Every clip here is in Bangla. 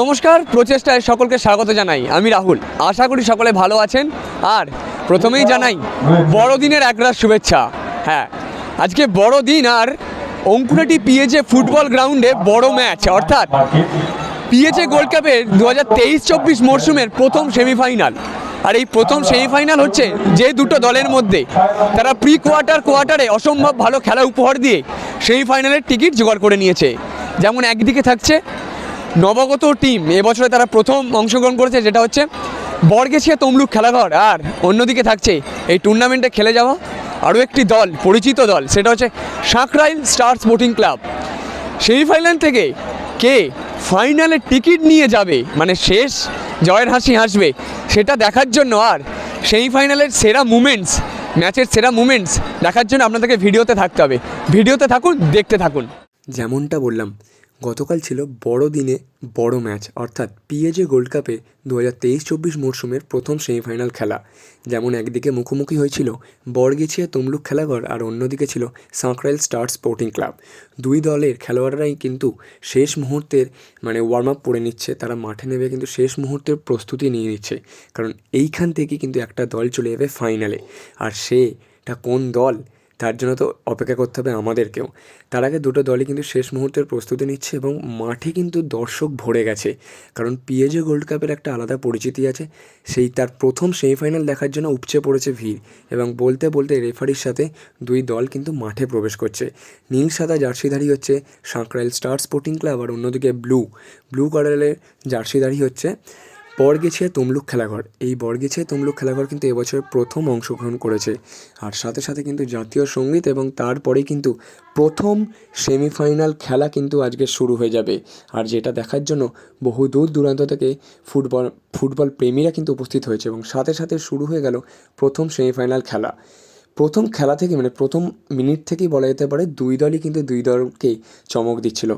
নমস্কার, প্রচেষ্টায় সকলকে স্বাগত জানাই। আমি রাহুল। আশা করি সকলে ভালো আছেন। আর প্রথমেই জানাই, বড়দিনের একরাশ শুভেচ্ছা। হ্যাঁ আজকে বড়দিন আর অঙ্কুরাটি পিএজে ফুটবল গ্রাউন্ডে বড় ম্যাচ। অর্থাৎ পিএজে গোল্ড কাপের দু হাজার তেইশ চব্বিশ মরশুমের প্রথম সেমিফাইনাল। আর এই প্রথম সেমিফাইনাল হচ্ছে যে দুটো দলের মধ্যে। তারা প্রি কোয়ার্টার কোয়ার্টারে অসম্ভব ভালো খেলা উপহার দিয়ে সেমিফাইনালের টিকিট জোগাড় করে নিয়েছে। যেমন একদিকে থাকছে নবগত টিম এবছরে তারা প্রথম অংশগ্রহণ করেছে যেটা হচ্ছে বর্গেছিয়া তমলুক খেলাঘর আর অন্যদিকে থাকছে এই টুর্নামেন্টে খেলে যাওয়া আরও একটি দল, পরিচিত দল, সেটা হচ্ছে Sankrail star sporting club. Semifinal থেকে কে ফাইনালে টিকিট নিয়ে যাবে মানে শেষ জয়ের হাসি হাসবে, সেটা দেখার জন্য আর সেমিফাইনালের সেরা মুমেন্টস ম্যাচের সেরা মুমেন্টস দেখার জন্য আপনাদেরকে ভিডিওতে থাকতে হবে। ভিডিওতে থাকুন, দেখতে থাকুন। যেমনটা বললাম গতকাল ছিল বড় দিনে বড় ম্যাচ, অর্থাৎ পিএজে গোল্ড কাপে দু হাজার তেইশ চব্বিশ মরশুমের প্রথম সেমিফাইনাল খেলা। যেমন একদিকে মুখোমুখি হয়েছিল বরগেছিয়া তমলুক খেলাঘর আর অন্যদিকে ছিল সাঁকরাইল স্টার স্পোর্টিং ক্লাব। দুই দলের খেলোয়াড়রাই কিন্তু শেষ মুহূর্তের মানে ওয়ার্ম আপ করে নিচ্ছে, তারা মাঠে নেবে কিন্তু শেষ মুহূর্তের প্রস্তুতি নিয়ে নিচ্ছে, কারণ এইখান থেকে কিন্তু একটা দল চলে যাবে ফাইনালে আর সেটা কোন দল? তার জন্য তো অপেক্ষা করতে হবে আমাদেরকেও। তার আগে দুটো দলই কিন্তু শেষ মুহূর্তের প্রস্তুতি নিচ্ছে এবং মাঠে কিন্তু দর্শক ভরে গেছে। কারণ পিএজে গোল্ড কাপের একটা আলাদা পরিচিতি আছে। সেই তার প্রথম সেমিফাইনাল দেখার জন্য উপচে পড়েছে ভিড় এবং বলতে বলতে রেফারির সাথে দুই দল কিন্তু মাঠে প্রবেশ করছে। নীল সাদা জার্সিধারী হচ্ছে সাঁকরাইল স্টার স্পোর্টিং ক্লাব আর অন্যদিকে ব্লু। ব্লু কালারের জার্সিধারী হচ্ছে বরগেছিয়া তমলুক খেলাঘর। এই বরগেছিয়া তমলুক খেলাঘর কিন্তু এবছর প্রথম অংশগ্রহণ করেছে। আর সাথে সাথে কিন্তু জাতীয় সংগীত এবং তারপরেই কিন্তু প্রথম সেমিফাইনাল খেলা কিন্তু আজকে শুরু হয়ে যাবে। আর যেটা দেখার জন্য বহু দূর দূরান্ত থেকে ফুটবল ফুটবল প্রেমীরা কিন্তু উপস্থিত হয়েছে এবং সাথে সাথে শুরু হয়ে গেল প্রথম সেমিফাইনাল খেলা। প্রথম খেলা থেকে মানে প্রথম মিনিট থেকেই বলা যেতে পারে দুই দলই কিন্তু দুই দলকেই চমক দিচ্ছিল।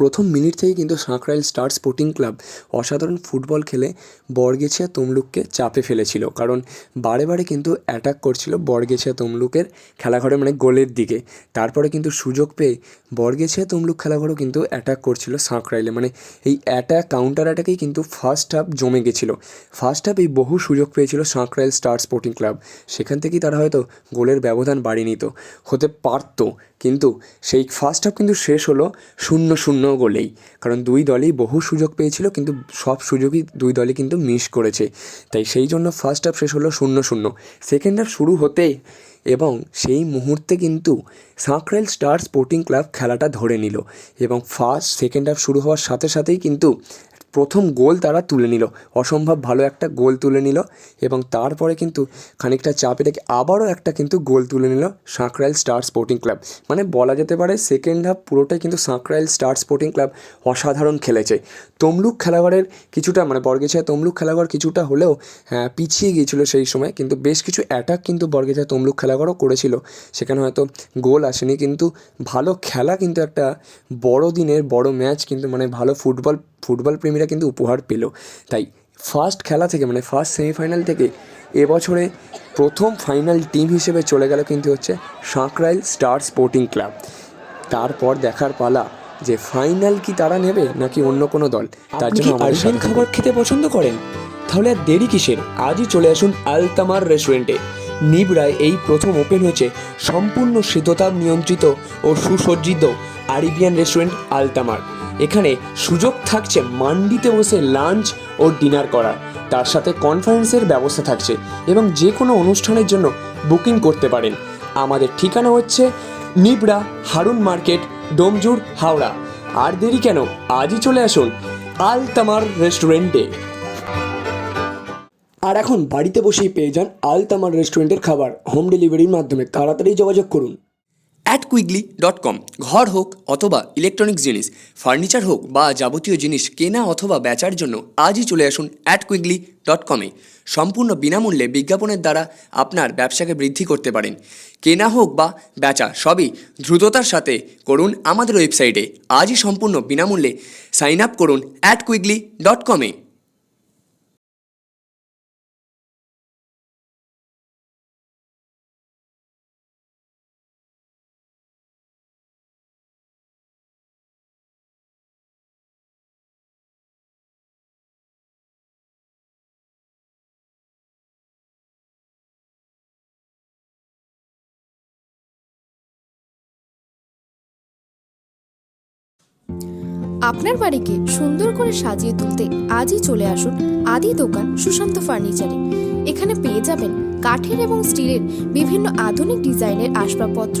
প্রথম মিনিট থেকেই কিন্তু সাঁকরাইল স্টার স্পোর্টিং ক্লাব অসাধারণ ফুটবল খেলে বরগেছিয়া তমলুককে চাপে ফেলেছিল। কারণ বারে বারে কিন্তু অ্যাটাক করছিল বরগেছিয়া তমলুকের খেলাঘরে মানে গোলের দিকে। তারপরে কিন্তু সুযোগ পেয়ে বরগেছিয়া তমলুক খেলাঘরও কিন্তু অ্যাটাক করছিল সাঁকরাইলে মানে এই অ্যাটাক কাউন্টার অ্যাটাকেই কিন্তু ফার্স্ট হাফ জমে গেছিল। ফার্স্ট হাফ এই বহু সুযোগ পেয়েছিল সাঁকরাইল স্টার স্পোর্টিং ক্লাব। সেখান থেকেই তারা হয়তো গোলের ব্যবধান বাড়িয়ে নিত। হতে পারতো। কিন্তু সেই ফার্স্ট হাফ কিন্তু শেষ হলো শূন্য শূন্য গোলেই। কারণ দুই দলই বহু সুযোগ পেয়েছিল, কিন্তু সব সুযোগই দুই দলই কিন্তু মিস করেছে। তাই সেই জন্য ফার্স্ট হাফ শেষ হলো শূন্য শূন্য। সেকেন্ড হাফ শুরু হতে এবং সেই মুহূর্তে কিন্তু সাঁকরেল স্টার স্পোর্টিং ক্লাব খেলাটা ধরে নিল। এবং ফার্স্ট সেকেন্ড হাফ শুরু হওয়ার সাথে সাথেই কিন্তু প্রথম গোল তারা তুলে নিল। অসম্ভব ভালো একটা গোল তুলে নিল এবং তারপরে কিন্তু খানিকটা চাপে রেখে আবারও একটা কিন্তু গোল তুলে নিল সাঁকরাইল স্টার স্পোর্টিং ক্লাব। মানে বলা যেতে পারে সেকেন্ড হাফ পুরোটাই কিন্তু সাঁকরাইল স্টার স্পোর্টিং ক্লাব অসাধারণ খেলেছে। তমলুক খেলাঘরের কিছুটা মানে বর্গেছিয়া তমলুক খেলাঘর কিছুটা হলেও হ্যাঁ, পিছিয়ে গিয়েছিল সেই সময় কিন্তু বেশ কিছু অ্যাটাক কিন্তু বর্গেছিয়া তমলুক খেলাঘরও করেছিল। সেখানে হয়তো গোল আসেনি কিন্তু ভালো খেলা কিন্তু একটা বড় দিনের বড় ম্যাচ কিন্তু মানে ভালো ফুটবল ফুটবল প্রেমীরা কিন্তু উপহার পেল। তাই ফার্স্ট খেলা থেকে মানে ফার্স্ট সেমিফাইনাল থেকে এবছরে প্রথম ফাইনাল টিম হিসেবে চলে গেল কিন্তু হচ্ছে সাঁকরাইল স্টার স্পোর্টিং ক্লাব। তারপর দেখার পালা যে ফাইনাল কি তারা নেবে নাকি অন্য কোনো দল? তার জন্য আমাদের খাবার খেতে পছন্দ করেন? তাহলে আর দেরি কিসের? আজই চলে আসুন আলতামার রেস্টুরেন্টে। নিবরায় এই প্রথম ওপেন হয়েছে সম্পূর্ণ শীততাপ নিয়ন্ত্রিত ও সুসজ্জিত আরিবিয়ান রেস্টুরেন্ট আলতামার। এখানে সুযোগ থাকছে মান্ডিতে বসে লাঞ্চ ও ডিনার করার। তার সাথে কনফারেন্সের ব্যবস্থা থাকছে এবং যে কোনো অনুষ্ঠানের জন্য বুকিং করতে পারেন। আমাদের ঠিকানা হচ্ছে নিবড়া হারুন মার্কেট, ডোমজুর হাওড়া। আর দেরি কেন? আজই চলে আসুন আল তামার রেস্টুরেন্টে। আর এখন বাড়িতে বসেই পেয়ে যান আল তামার রেস্টুরেন্টের খাবার। হোম ডেলিভারির মাধ্যমে তাড়াতাড়ি যোগাযোগ করুন। অ্যাট কুইকলি ডট কম ঘর হোক অথবা ইলেকট্রনিক্স জিনিস ফার্নিচার হোক বা যাবতীয় জিনিস, কেনা অথবা বেচার জন্য আজই চলে আসুন অ্যাট কুইকলি ডট কমে সম্পূর্ণ বিনামূল্যে বিজ্ঞাপনের দ্বারা আপনার ব্যবসাকে বৃদ্ধি করতে পারেন। কেনা হোক বা বেচা, সবই দ্রুততার সাথে করুন আমাদের ওয়েবসাইটে। আজই সম্পূর্ণ বিনামূল্যে সাইন আপ করুন অ্যাট কুইকলি ডট কমে আপনার বাড়িকে সুন্দর করে সাজিয়ে তুলতে আজই চলে আসুন আদি দোকান সুশান্ত ফার্নিচারে। এখানে পেয়ে যাবেন কাঠের এবং স্টিলের বিভিন্ন আধুনিক ডিজাইনের আসবাবপত্র